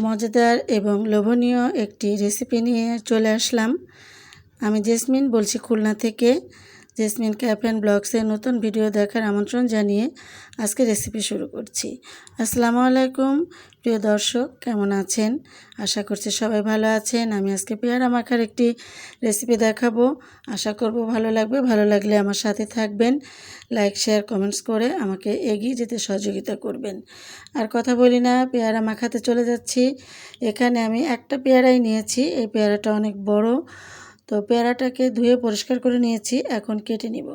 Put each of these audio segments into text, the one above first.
মজাদার এবং লোভনীয় একটি রেসিপি নিয়ে চলে আসলাম। আমি জেসমিন বলছি খুলনা থেকে। জেসমিন ক্যাফ অ্যান্ড ব্লগসের নতুন ভিডিও দেখার আমন্ত্রণ জানিয়ে আজকে রেসিপি শুরু করছি। আসসালামু আলাইকুম। প্রিয় দর্শক, কেমন আছেন? আশা করছি সবাই ভালো আছেন। আমি আজকে পেয়ারা মাখার একটি রেসিপি দেখাবো। আশা করব ভালো লাগবে। ভালো লাগলে আমার সাথে থাকবেন। লাইক, শেয়ার, কমেন্টস করে আমাকে এগিয়ে যেতে সহযোগিতা করবেন। আর কথা বলি না, পেয়ারা মাখাতে চলে যাচ্ছি। এখানে আমি একটা পেয়ারাই নিয়েছি। এই পেয়ারাটা অনেক বড়। তো পেয়ারাটাকে ধুয়ে পরিষ্কার করে নিয়েছি, এখন কেটে নিব।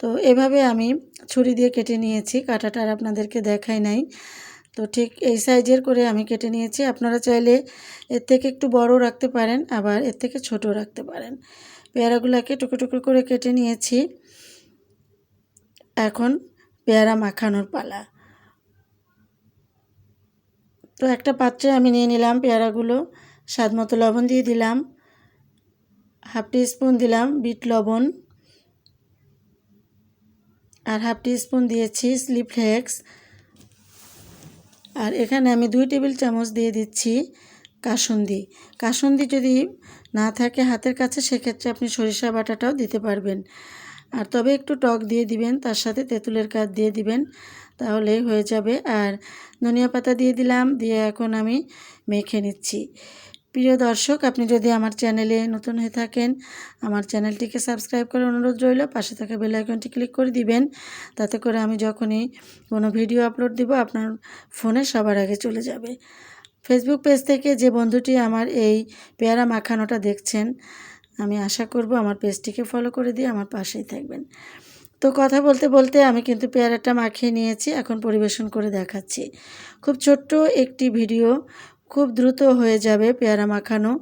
তো এভাবে আমি ছুরি দিয়ে কেটে নিয়েছি কাটাটা আর আপনাদেরকে দেখাই নাই। তো ঠিক এই সাইজের করে আমি কেটে নিয়েছি, আপনারা চাইলে এর থেকে একটু বড় রাখতে পারেন, আবার এর থেকে ছোট রাখতে পারেন। পেয়ারাগুলোকে টুকরো টুকরো করে কেটে নিয়েছি। এখন পেয়ারা মাখানোর পালা। তো একটা পাত্রে আমি নিয়ে নিলাম পেয়ারাগুলো স্বাদ মতো লবণ দিয়ে দিলাম। হাফ স্পুন দিলাম বিট লবণ আর হাফ স্পুন দিয়েছি স্লিপ ফ্লেক্স। আর এখানে আমি দুই টেবিল চামচ দিয়ে দিচ্ছি কাসুন্দি। কাসুন্দি যদি না থাকে হাতের কাছে, সেক্ষেত্রে আপনি সরিষা বাটাটাও দিতে পারবেন। আর তবে একটু টক দিয়ে দিবেন, তার সাথে তেঁতুলের কাঠ দিয়ে দিবেন তাহলে হয়ে যাবে। আর ধনিয়া পাতা দিয়ে দিলাম, দিয়ে এখন আমি মেখে নিচ্ছি। প্রিয় দর্শক, আপনি যদি আমার চ্যানেলে নতুন হয়ে থাকেন, আমার চ্যানেলটিকে সাবস্ক্রাইব করে অনুরোধ রইল, পাশে থাকা বেল আইকনটি ক্লিক করে দিবেন। তাতে করে আমি যখনই কোনো ভিডিও আপলোড দিব, আপনার ফোনে সবার আগে চলে যাবে। ফেসবুক পেজ থেকে যে বন্ধুটি আমার এই পেয়ারা মাখানোটা দেখছেন, আমি আশা করব আমার পেজটিকে ফলো করে দিয়ে আমার পাশেই থাকবেন। তো কথা বলতে বলতে আমি কিন্তু পেয়ারাটা মাখিয়ে নিয়েছি, এখন পরিবেশন করে দেখাচ্ছি। খুব ছোট্ট একটি ভিডিও খুব দ্রুত হয়ে যাবে পেয়ারা মাখানো।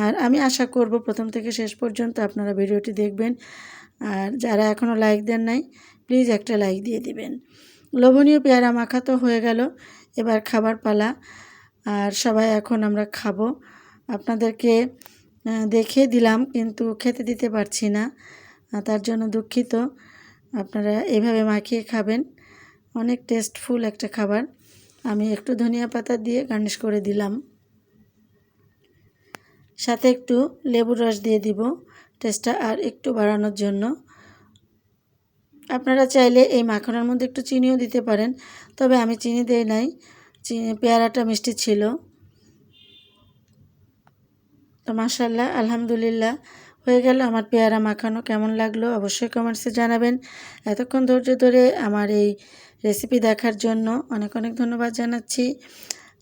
আর আমি আশা করব প্রথম থেকে শেষ পর্যন্ত আপনারা ভিডিওটি দেখবেন। আর যারা এখনও লাইক দেন নাই, প্লিজ একটা লাইক দিয়ে দিবেন। লোভনীয় পেয়ারা মাখা তো হয়ে গেল, এবার খাবার পালা। আর সবাই এখন আমরা খাব। আপনাদেরকে দেখিয়ে দিলাম, কিন্তু খেতে দিতে পারছি না। তার জন্য দুঃখিত। আপনারা এভাবে মাখিয়ে খাবেন। অনেক টেস্টফুল একটা খাবার। আমি একটু ধনিয়া পাতা দিয়ে গার্নিশ করে দিলাম। সাথে একটু লেবুর রস দিয়ে দিব টেস্টটা আর একটু বাড়ানোর জন্য। আপনারা চাইলে এই মাখনের মধ্যে একটু চিনিও দিতে পারেন, তবে আমি চিনি দেই নাই, চিনি, পেয়ারাটা মিষ্টি ছিল। তো মাসাল্লাহ আলহামদুলিল্লাহ, হয়ে গেল আমার পেয়ারা মাখানো। কেমন লাগল অবশ্যই কমেন্টসে জানাবেন। এতক্ষণ ধৈর্য ধরে আমার এই রেসিপি দেখার জন্য অনেক অনেক ধন্যবাদ জানাচ্ছি।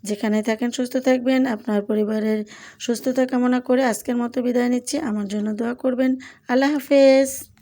যেখানে থাকেন সুস্থ থাকবেন, আপনার পরিবারের সুস্থতা কামনা করে আজকের মতো বিদায় নিচ্ছি। আমার জন্য দোয়া করবেন। আল্লাহ হাফেজ।